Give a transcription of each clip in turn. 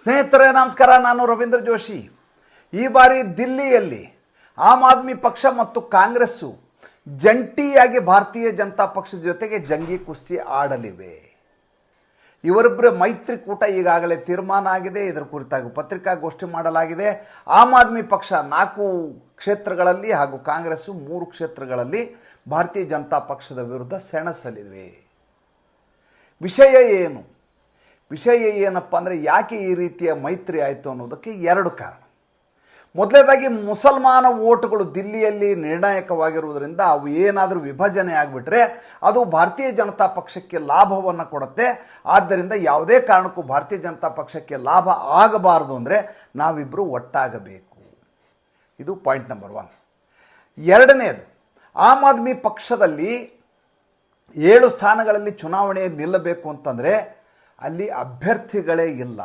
ಸ್ನೇಹಿತರೇ, ನಮಸ್ಕಾರ. ನಾನು ರವೀಂದ್ರ ಜೋಶಿ. ಈ ಬಾರಿ ದಿಲ್ಲಿಯಲ್ಲಿ ಆಮ್ ಆದ್ಮಿ ಪಕ್ಷ ಮತ್ತು ಕಾಂಗ್ರೆಸ್ಸು ಜಂಟಿಯಾಗಿ ಭಾರತೀಯ ಜನತಾ ಪಕ್ಷದ ಜೊತೆಗೆ ಜಂಗಿ ಕುಸ್ತಿ ಆಡಲಿವೆ. ಇವರಿಬ್ಬರ ಮೈತ್ರಿಕೂಟ ಈಗಾಗಲೇ ತೀರ್ಮಾನ ಆಗಿದೆ. ಇದರ ಕುರಿತಾಗಿ ಪತ್ರಿಕಾಗೋಷ್ಠಿ ಮಾಡಲಾಗಿದೆ. ಆಮ್ ಆದ್ಮಿ ಪಕ್ಷ ನಾಲ್ಕು ಕ್ಷೇತ್ರಗಳಲ್ಲಿ ಹಾಗೂ ಕಾಂಗ್ರೆಸ್ಸು ಮೂರು ಕ್ಷೇತ್ರಗಳಲ್ಲಿ ಭಾರತೀಯ ಜನತಾ ಪಕ್ಷದ ವಿರುದ್ಧ ಸೆಣಸಲಿವೆ. ವಿಷಯ ಏನು? ವಿಷಯ ಏನಪ್ಪ ಅಂದರೆ ಯಾಕೆ ಈ ರೀತಿಯ ಮೈತ್ರಿ ಆಯಿತು ಅನ್ನೋದಕ್ಕೆ ಎರಡು ಕಾರಣ. ಮೊದಲನೇದಾಗಿ ಮುಸಲ್ಮಾನ ಓಟುಗಳು ದಿಲ್ಲಿಯಲ್ಲಿ ನಿರ್ಣಾಯಕವಾಗಿರುವುದರಿಂದ ಅವು ಏನಾದರೂ ವಿಭಜನೆ ಆಗಿಬಿಟ್ರೆ ಅದು ಭಾರತೀಯ ಜನತಾ ಪಕ್ಷಕ್ಕೆ ಲಾಭವನ್ನು ಕೊಡುತ್ತೆ. ಆದ್ದರಿಂದ ಯಾವುದೇ ಕಾರಣಕ್ಕೂ ಭಾರತೀಯ ಜನತಾ ಪಕ್ಷಕ್ಕೆ ಲಾಭ ಆಗಬಾರದು ಅಂದರೆ ನಾವಿಬ್ಬರು ಒಟ್ಟಾಗಬೇಕು. ಇದು ಪಾಯಿಂಟ್ ನಂಬರ್ ಒನ್ ಎರಡನೇದು, ಆಮ್ ಆದ್ಮಿ ಪಕ್ಷದಲ್ಲಿ ಏಳು ಸ್ಥಾನಗಳಲ್ಲಿ ಚುನಾವಣೆ ನಿಲ್ಲಬೇಕು ಅಂತಂದರೆ ಅಲ್ಲಿ ಅಭ್ಯರ್ಥಿಗಳೇ ಇಲ್ಲ.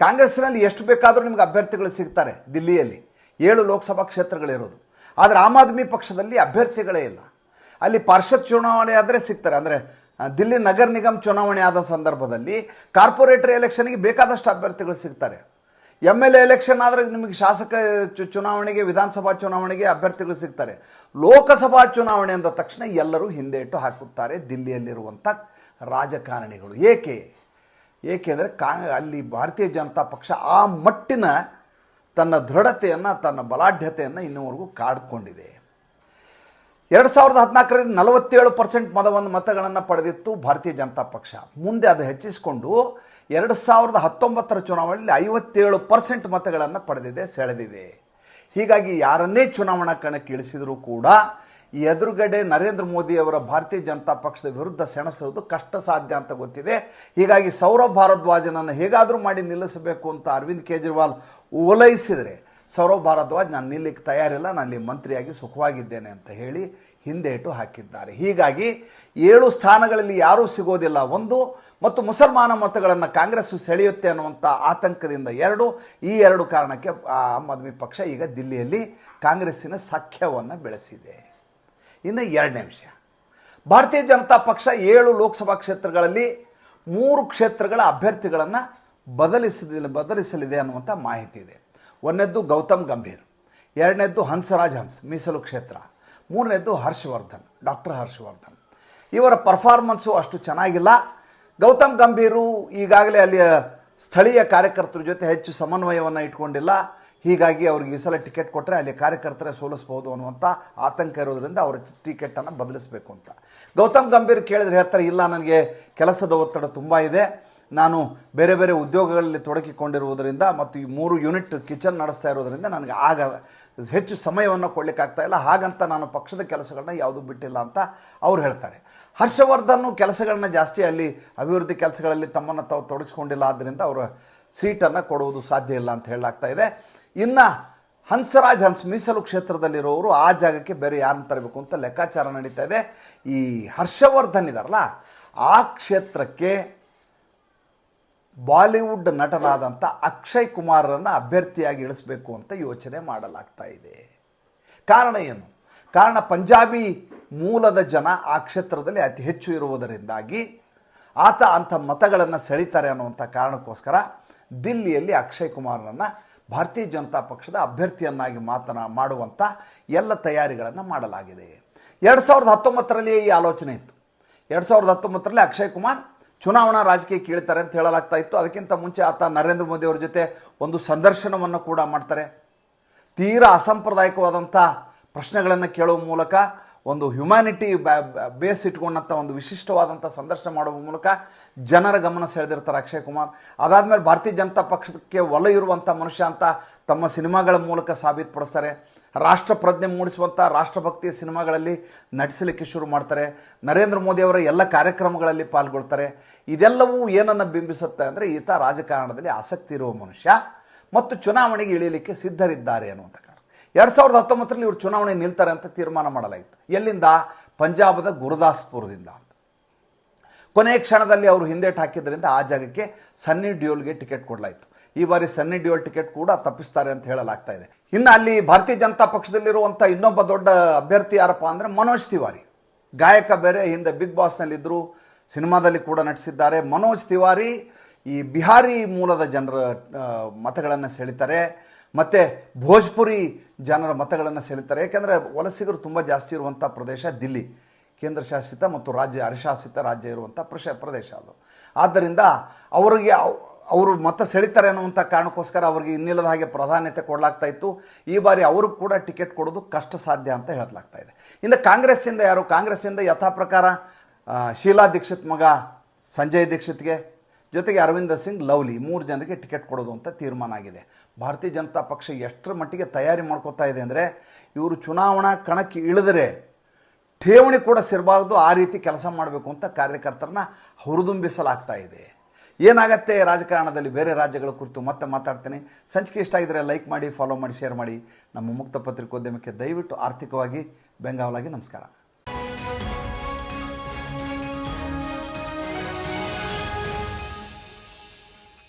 ಕಾಂಗ್ರೆಸ್ನಲ್ಲಿ ಎಷ್ಟು ಬೇಕಾದರೂ ನಿಮ್ಗೆ ಅಭ್ಯರ್ಥಿಗಳು ಸಿಗ್ತಾರೆ ದಿಲ್ಲಿಯಲ್ಲಿ. ಏಳು ಲೋಕಸಭಾ ಕ್ಷೇತ್ರಗಳಿರೋದು. ಆದರೆ ಆಮ್ ಆದ್ಮಿ ಪಕ್ಷದಲ್ಲಿ ಅಭ್ಯರ್ಥಿಗಳೇ ಇಲ್ಲ. ಅಲ್ಲಿ ಪಾರ್ಷತ್ ಚುನಾವಣೆ ಆದರೆ ಸಿಗ್ತಾರೆ. ಅಂದರೆ ದಿಲ್ಲಿ ನಗರ ನಿಗಮ್ ಚುನಾವಣೆ ಆದ ಸಂದರ್ಭದಲ್ಲಿ ಕಾರ್ಪೊರೇಟರ್ ಎಲೆಕ್ಷನ್ಗೆ ಬೇಕಾದಷ್ಟು ಅಭ್ಯರ್ಥಿಗಳು ಸಿಗ್ತಾರೆ. ಎಂ ಎಲ್ ಎ ಎಲೆಕ್ಷನ್ ಆದರೆ ನಿಮಗೆ ಶಾಸಕ ಚುನಾವಣೆಗೆ, ವಿಧಾನಸಭಾ ಚುನಾವಣೆಗೆ ಅಭ್ಯರ್ಥಿಗಳು ಸಿಗ್ತಾರೆ. ಲೋಕಸಭಾ ಚುನಾವಣೆ ಅಂದ ತಕ್ಷಣ ಎಲ್ಲರೂ ಹಿಂದೆ ಇಟ್ಟು ಹಾಕುತ್ತಾರೆ ದಿಲ್ಲಿಯಲ್ಲಿರುವಂಥ ರಾಜಕಾರಣಿಗಳು. ಏಕೆ? ಏಕೆಂದರೆ ಕಾ ಅಲ್ಲಿ ಭಾರತೀಯ ಜನತಾ ಪಕ್ಷ ಆ ಮಟ್ಟಿನ ತನ್ನ ದೃಢತೆಯನ್ನು, ತನ್ನ ಬಲಾಢ್ಯತೆಯನ್ನು ಇನ್ನೂವರೆಗೂ ಕಾಡ್ಕೊಂಡಿದೆ. ಎರಡು ಸಾವಿರದ ಹದಿನಾಲ್ಕರಲ್ಲಿ ನಲವತ್ತೇಳು ಪರ್ಸೆಂಟ್ ಮತವನ್ನು ಮತಗಳನ್ನು ಪಡೆದಿತ್ತು ಭಾರತೀಯ ಜನತಾ ಪಕ್ಷ. ಮುಂದೆ ಅದು ಹೆಚ್ಚಿಸಿಕೊಂಡು ಎರಡು ಸಾವಿರದ ಹತ್ತೊಂಬತ್ತರ ಚುನಾವಣೆಯಲ್ಲಿ ಐವತ್ತೇಳು ಪರ್ಸೆಂಟ್ ಮತಗಳನ್ನು ಪಡೆದಿದೆ, ಸೆಳೆದಿದೆ. ಹೀಗಾಗಿ ಯಾರನ್ನೇ ಚುನಾವಣಾ ಕಣಕ್ಕೆ ಇಳಿಸಿದರೂ ಕೂಡ ಎದುರುಗಡೆ ನರೇಂದ್ರ ಮೋದಿಯವರ ಭಾರತೀಯ ಜನತಾ ಪಕ್ಷದ ವಿರುದ್ಧ ಸೆಣಸುವುದು ಕಷ್ಟ ಸಾಧ್ಯ ಅಂತ ಗೊತ್ತಿದೆ. ಹೀಗಾಗಿ ಸೌರಭ್ ಭಾರದ್ವಾಜನನ್ನು ಹೇಗಾದರೂ ಮಾಡಿ ನಿಲ್ಲಿಸಬೇಕು ಅಂತ ಅರವಿಂದ್ ಕೇಜ್ರಿವಾಲ್ ಓಲೈಸಿದರೆ ಸೌರವ್ ಭಾರದ್ವಾಜ್ ನಾನು ನಿಲ್ಲಿಕ್ಕೆ ತಯಾರಿಲ್ಲ, ನಾನು ಇಲ್ಲಿ ಮಂತ್ರಿಯಾಗಿ ಸುಖವಾಗಿದ್ದೇನೆ ಅಂತ ಹೇಳಿ ಹಿಂದೇಟು ಹಾಕಿದ್ದಾರೆ. ಹೀಗಾಗಿ ಏಳು ಸ್ಥಾನಗಳಲ್ಲಿ ಯಾರೂ ಸಿಗೋದಿಲ್ಲ. ಒಂದು, ಮತ್ತು ಮುಸಲ್ಮಾನ ಮತಗಳನ್ನು ಕಾಂಗ್ರೆಸ್ಸು ಸೆಳೆಯುತ್ತೆ ಅನ್ನುವಂಥ ಆತಂಕದಿಂದ ಎರಡು. ಈ ಎರಡು ಕಾರಣಕ್ಕೆ ಆಮ್ ಆದ್ಮಿ ಪಕ್ಷ ಈಗ ದಿಲ್ಲಿಯಲ್ಲಿ ಕಾಂಗ್ರೆಸ್ಸಿನ ಸಖ್ಯವನ್ನು ಬೆಳೆಸಿದೆ. ಇನ್ನು ಎರಡನೇ ವಿಷಯ. ಭಾರತೀಯ ಜನತಾ ಪಕ್ಷ ಏಳು ಲೋಕಸಭಾ ಕ್ಷೇತ್ರಗಳಲ್ಲಿ ಮೂರು ಕ್ಷೇತ್ರಗಳ ಅಭ್ಯರ್ಥಿಗಳನ್ನು ಬದಲಿಸಲಿದೆ ಬದಲಿಸಲಿದೆ ಅನ್ನುವಂಥ ಮಾಹಿತಿ ಇದೆ. ಒಂದನೇದ್ದು ಗೌತಮ್ ಗಂಭೀರ್, ಎರಡನೇದ್ದು ಹಂಸರಾಜ್ ಹಂಸ್ ಮೀಸಲು ಕ್ಷೇತ್ರ, ಮೂರನೇದ್ದು ಹರ್ಷವರ್ಧನ್, ಡಾಕ್ಟರ್ ಹರ್ಷವರ್ಧನ್. ಇವರ ಪರ್ಫಾರ್ಮೆನ್ಸು ಅಷ್ಟು ಚೆನ್ನಾಗಿಲ್ಲ. ಗೌತಮ್ ಗಂಭೀರು ಈಗಾಗಲೇ ಅಲ್ಲಿಯ ಸ್ಥಳೀಯ ಕಾರ್ಯಕರ್ತರ ಜೊತೆ ಹೆಚ್ಚು ಸಮನ್ವಯವನ್ನು ಇಟ್ಕೊಂಡಿಲ್ಲ. ಹೀಗಾಗಿ ಅವ್ರಿಗೆ ಈ ಸಲ ಟಿಕೆಟ್ ಕೊಟ್ಟರೆ ಅಲ್ಲಿ ಕಾರ್ಯಕರ್ತರೇ ಸೋಲಿಸ್ಬೋದು ಅನ್ನುವಂಥ ಆತಂಕ ಇರೋದ್ರಿಂದ ಅವರ ಟಿಕೆಟನ್ನು ಬದಲಿಸಬೇಕು ಅಂತ. ಗೌತಮ್ ಗಂಭೀರ್ ಕೇಳಿದ್ರೆ ಹೇಳ್ತಾರೆ, ಇಲ್ಲ, ನನಗೆ ಕೆಲಸದ ಒತ್ತಡ ತುಂಬ ಇದೆ. ನಾನು ಬೇರೆ ಬೇರೆ ಉದ್ಯೋಗಗಳಲ್ಲಿ ತೊಡಗಿಕೊಂಡಿರುವುದರಿಂದ ಮತ್ತು ಈ ಮೂರು ಯೂನಿಟ್ ಕಿಚನ್ ನಡೆಸ್ತಾ ಇರೋದರಿಂದ ನನಗೆ ಆಗ ಹೆಚ್ಚು ಸಮಯವನ್ನು ಕೊಡಲಿಕ್ಕಾಗ್ತಾ ಇಲ್ಲ. ಹಾಗಂತ ನಾನು ಪಕ್ಷದ ಕೆಲಸಗಳನ್ನ ಯಾವುದೂ ಬಿಟ್ಟಿಲ್ಲ ಅಂತ ಅವ್ರು ಹೇಳ್ತಾರೆ. ಹರ್ಷವರ್ಧನ್ ಕೆಲಸಗಳನ್ನ ಜಾಸ್ತಿ ಅಲ್ಲಿ ಅಭಿವೃದ್ಧಿ ಕೆಲಸಗಳಲ್ಲಿ ತಮ್ಮನ್ನು ತಾವು ತೊಡಗಿಸ್ಕೊಂಡಿಲ್ಲ ಆದ್ದರಿಂದ ಅವರ ಸೀಟನ್ನು ಕೊಡುವುದು ಸಾಧ್ಯ ಇಲ್ಲ ಅಂತ ಹೇಳಲಾಗ್ತಾ ಇದೆ. ಇನ್ನು ಹಂಸರಾಜ್ ಹಂಸ್ ಮೀಸಲು ಕ್ಷೇತ್ರದಲ್ಲಿರೋರು ಆ ಜಾಗಕ್ಕೆ ಬೇರೆ ಯಾರನ್ನು ತರಬೇಕು ಅಂತ ಲೆಕ್ಕಾಚಾರ ನಡೀತಾ ಇದೆ. ಈ ಹರ್ಷವರ್ಧನ್ ಇದಾರಲ್ಲ, ಆ ಕ್ಷೇತ್ರಕ್ಕೆ ಬಾಲಿವುಡ್ ನಟನಾದಂಥ ಅಕ್ಷಯ್ ಕುಮಾರರನ್ನು ಅಭ್ಯರ್ಥಿಯಾಗಿ ಇಳಿಸಬೇಕು ಅಂತ ಯೋಚನೆ ಮಾಡಲಾಗ್ತಾ ಇದೆ. ಕಾರಣ ಏನು? ಕಾರಣ ಪಂಜಾಬಿ ಮೂಲದ ಜನ ಆ ಕ್ಷೇತ್ರದಲ್ಲಿ ಅತಿ ಹೆಚ್ಚು ಇರುವುದರಿಂದಾಗಿ ಆತ ಅಂಥ ಮತಗಳನ್ನು ಸೆಳೀತಾರೆ ಅನ್ನುವಂಥ ಕಾರಣಕ್ಕೋಸ್ಕರ ದಿಲ್ಲಿಯಲ್ಲಿ ಅಕ್ಷಯ್ ಕುಮಾರನನ್ನು ಭಾರತೀಯ ಜನತಾ ಪಕ್ಷದ ಅಭ್ಯರ್ಥಿಯನ್ನಾಗಿ ಮಾತನಾ ಮಾಡುವಂಥ ಎಲ್ಲ ತಯಾರಿಗಳನ್ನು ಮಾಡಲಾಗಿದೆ. ಎರಡು ಸಾವಿರದ ಹತ್ತೊಂಬತ್ತರಲ್ಲಿ ಈ ಆಲೋಚನೆ ಇತ್ತು. ಎರಡು ಸಾವಿರದ ಹತ್ತೊಂಬತ್ತರಲ್ಲಿ ಅಕ್ಷಯ್ ಕುಮಾರ್ ಚುನಾವಣಾ ರಾಜಕೀಯ ಕೇಳ್ತಾರೆ ಅಂತ ಹೇಳಲಾಗ್ತಾ ಇತ್ತು. ಅದಕ್ಕಿಂತ ಮುಂಚೆ ಆತ ನರೇಂದ್ರ ಮೋದಿ ಅವರ ಜೊತೆ ಒಂದು ಸಂದರ್ಶನವನ್ನು ಕೂಡ ಮಾಡ್ತಾರೆ. ತೀರಾ ಅಸಾಂಪ್ರದಾಯಿಕವಾದಂಥ ಪ್ರಶ್ನೆಗಳನ್ನು ಕೇಳುವ ಮೂಲಕ, ಒಂದು ಹ್ಯುಮ್ಯಾನಿಟಿ ಬೇಸ್ ಇಟ್ಕೊಂಡಂಥ ಒಂದು ವಿಶಿಷ್ಟವಾದಂಥ ಸಂದರ್ಶನ ಮಾಡುವ ಮೂಲಕ ಜನರ ಗಮನ ಸೆಳೆದಿರ್ತಾರೆ ಅಕ್ಷಯ್ ಕುಮಾರ್. ಅದಾದಮೇಲೆ ಭಾರತೀಯ ಜನತಾ ಪಕ್ಷಕ್ಕೆ ಒಲ ಇರುವಂಥ ಮನುಷ್ಯ ಅಂತ ತಮ್ಮ ಸಿನಿಮಾಗಳ ಮೂಲಕ ಸಾಬೀತುಪಡಿಸ್ತಾರೆ ರಾಷ್ಟ್ರ ಪ್ರಜ್ಞೆ ಮೂಡಿಸುವಂಥ ರಾಷ್ಟ್ರಭಕ್ತಿಯ ಸಿನಿಮಾಗಳಲ್ಲಿ ನಟಿಸಲಿಕ್ಕೆ ಶುರು ಮಾಡ್ತಾರೆ. ನರೇಂದ್ರ ಮೋದಿಯವರ ಎಲ್ಲ ಕಾರ್ಯಕ್ರಮಗಳಲ್ಲಿ ಪಾಲ್ಗೊಳ್ತಾರೆ. ಇದೆಲ್ಲವೂ ಏನನ್ನು ಬಿಂಬಿಸುತ್ತೆ ಅಂದರೆ ಈತ ರಾಜಕಾರಣದಲ್ಲಿ ಆಸಕ್ತಿ ಇರುವ ಮನುಷ್ಯ ಮತ್ತು ಚುನಾವಣೆಗೆ ಇಳಿಯಲಿಕ್ಕೆ ಸಿದ್ಧರಿದ್ದಾರೆ ಅನ್ನುವಂಥ ಕಾರಣ. ಎರಡು ಸಾವಿರದ ಹತ್ತೊಂಬತ್ತರಲ್ಲಿ ಇವರು ಚುನಾವಣೆ ನಿಲ್ತಾರೆ ಅಂತ ತೀರ್ಮಾನ ಮಾಡಲಾಯಿತು. ಎಲ್ಲಿಂದ? ಪಂಜಾಬದ ಗುರುದಾಸ್ಪುರದಿಂದ ಅಂತ. ಕೊನೆಯ ಕ್ಷಣದಲ್ಲಿ ಅವರು ಹಿಂದೇಟು ಹಾಕಿದ್ದರಿಂದ ಆ ಜಾಗಕ್ಕೆ ಸನ್ನಿ ಡ್ಯೂಲ್ಗೆ ಟಿಕೆಟ್ ಕೊಡಲಾಯಿತು. ಈ ಬಾರಿ ಸನ್ನಿ ಡ್ಯೂಲ್ ಟಿಕೆಟ್ ಕೂಡ ತಪ್ಪಿಸ್ತಾರೆ ಅಂತ ಹೇಳಲಾಗ್ತಾ ಇದೆ. ಇನ್ನು ಅಲ್ಲಿ ಭಾರತೀಯ ಜನತಾ ಪಕ್ಷದಲ್ಲಿರುವಂಥ ಇನ್ನೊಬ್ಬ ದೊಡ್ಡ ಅಭ್ಯರ್ಥಿ ಯಾರಪ್ಪ ಅಂದರೆ ಮನೋಜ್ ತಿವಾರಿ. ಗಾಯಕ ಬೇರೆ ಹಿಂದೆ ಬಿಗ್ ಬಾಸ್ನಲ್ಲಿದ್ದರು ಸಿನಿಮಾದಲ್ಲಿ ಕೂಡ ನಟಿಸಿದ್ದಾರೆ ಮನೋಜ್ ತಿವಾರಿ. ಈ ಬಿಹಾರಿ ಮೂಲದ ಜನರ ಮತಗಳನ್ನು ಸೆಳಿತಾರೆ. ಮತ್ತು ಭೋಜ್ಪುರಿ ಜನರ ಮತಗಳನ್ನು ಸೆಳಿತಾರೆ. ಏಕೆಂದರೆ ವಲಸಿಗರು ತುಂಬ ಜಾಸ್ತಿ ಇರುವಂಥ ಪ್ರದೇಶ ದಿಲ್ಲಿ. ಕೇಂದ್ರ ಶಾಸಿತ ಮತ್ತು ರಾಜ್ಯ, ಅರಿಶಾಸಿತ ರಾಜ್ಯ ಇರುವಂಥ ಪ್ರಶ, ಪ್ರದೇಶ ಅದು. ಆದ್ದರಿಂದ ಅವರಿಗೆ ಅವ್- ಅವರು ಮತ ಸೆಳಿತಾರೆ ಅನ್ನುವಂಥ ಕಾರಣಕ್ಕೋಸ್ಕರ ಅವರಿಗೆ ಇನ್ನಿಲ್ಲದ ಹಾಗೆ ಪ್ರಾಧಾನ್ಯತೆ ಕೊಡಲಾಗ್ತಾ ಇತ್ತು. ಈ ಬಾರಿ ಅವರು ಕೂಡ ಟಿಕೆಟ್ ಕೊಡೋದು ಕಷ್ಟ ಸಾಧ್ಯ ಅಂತ ಹೇಳಲಾಗ್ತಾ ಇದೆ. ಇನ್ನು ಕಾಂಗ್ರೆಸ್ಸಿಂದ ಯಾರು? ಕಾಂಗ್ರೆಸ್ಸಿಂದ ಯಥಾ ಪ್ರಕಾರ ಶೀಲಾ ದೀಕ್ಷಿತ್ ಮಗ, ಸಂಜಯ್ ದೀಕ್ಷಿತ್ಗೆ. ಜೊತೆಗೆ ಅರವಿಂದ ಸಿಂಗ್, ಲವ್ಲಿ, ಮೂರು ಜನರಿಗೆ ಟಿಕೆಟ್ ಕೊಡೋದು ಅಂತ ತೀರ್ಮಾನ ಆಗಿದೆ. ಭಾರತೀಯ ಜನತಾ ಪಕ್ಷ ಎಷ್ಟರ ಮಟ್ಟಿಗೆ ತಯಾರಿ ಮಾಡ್ಕೋತಾ ಇದೆ ಅಂದರೆ, ಇವರು ಚುನಾವಣಾ ಕಣಕ್ಕೆ ಇಳಿದರೆ ಠೇವಣಿ ಕೂಡ ಸಿರಬಾರ್ದು, ಆ ರೀತಿ ಕೆಲಸ ಮಾಡಬೇಕು ಅಂತ ಕಾರ್ಯಕರ್ತರನ್ನ ಹುರಿದುಂಬಿಸಲಾಗ್ತಾ ಇದೆ. ಏನಾಗತ್ತೆ ರಾಜಕಾರಣದಲ್ಲಿ? ಬೇರೆ ರಾಜ್ಯಗಳ ಕುರಿತು ಮತ್ತೆ ಮಾತಾಡ್ತೀನಿ. ಸಂಚಿಕೆ ಇಷ್ಟ ಆಗಿದ್ರೆ ಲೈಕ್ ಮಾಡಿ, ಫಾಲೋ ಮಾಡಿ, ಶೇರ್ ಮಾಡಿ. ನಮ್ಮ ಮುಕ್ತ ಪತ್ರಿಕೋದ್ಯಮಕ್ಕೆ ದಯವಿಟ್ಟು ಆರ್ಥಿಕವಾಗಿ ಬೆಂಗಾವಲಾಗಿ ನಮಸ್ಕಾರ.